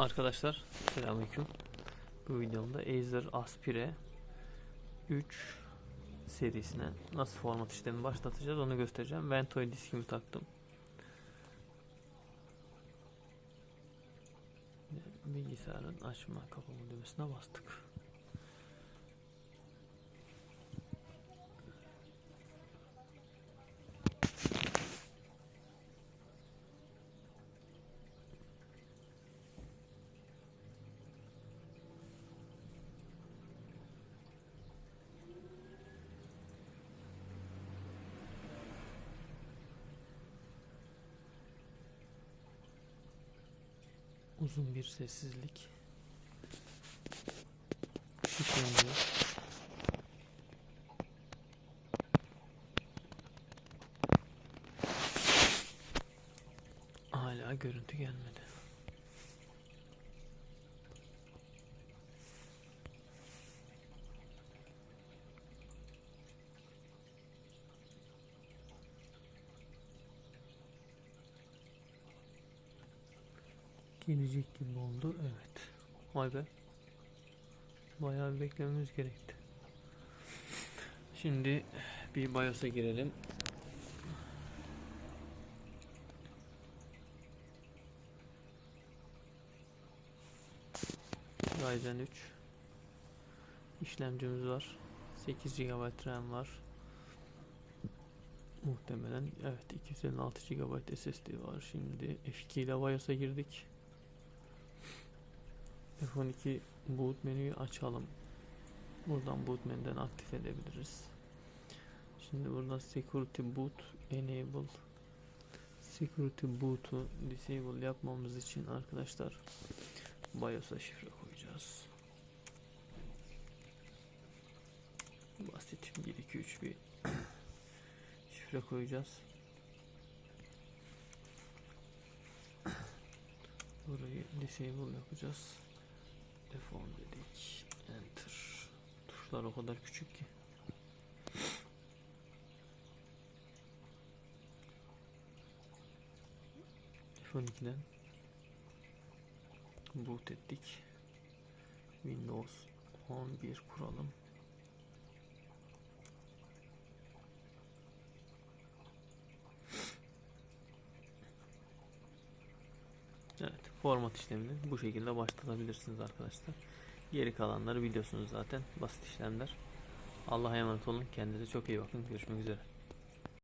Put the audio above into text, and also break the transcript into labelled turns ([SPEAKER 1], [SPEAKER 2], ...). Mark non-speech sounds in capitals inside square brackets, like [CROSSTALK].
[SPEAKER 1] Arkadaşlar selamünaleyküm. Bu videomda Acer Aspire 3 serisine nasıl format işlemi başlatacağız onu göstereceğim. Ventoy diskimi taktım. Bilgisayarın açma kapama düğmesine bastık. Uzun bir sessizlik. Işık yanıyor. Hala görüntü gelmedi. Gelecek gibi oldu. Evet. Vay be. Bayağı bir beklememiz gerekti. Şimdi bir BIOS'a girelim. Ryzen 3 işlemcimiz var. 8 GB RAM var. Muhtemelen evet 256 GB SSD var. Şimdi F2 ile BIOS'a girdik. F12 boot menüyü açalım. Buradan boot menüden aktif edebiliriz. Şimdi burada security boot enable security boot'u disable yapmamız için arkadaşlar BIOS'a şifre koyacağız. Basit 1 2 3 bir [COUGHS] şifre koyacağız. Burayı disable yapacağız. F10 dedik. Enter. Tuşlar o kadar küçük ki. F12'den boot ettik. Windows 11 kuralım. Evet, format işlemini bu şekilde başlatabilirsiniz arkadaşlar. Geri kalanları biliyorsunuz zaten. Basit işlemler. Allah'a emanet olun. Kendinize çok iyi bakın. Görüşmek üzere.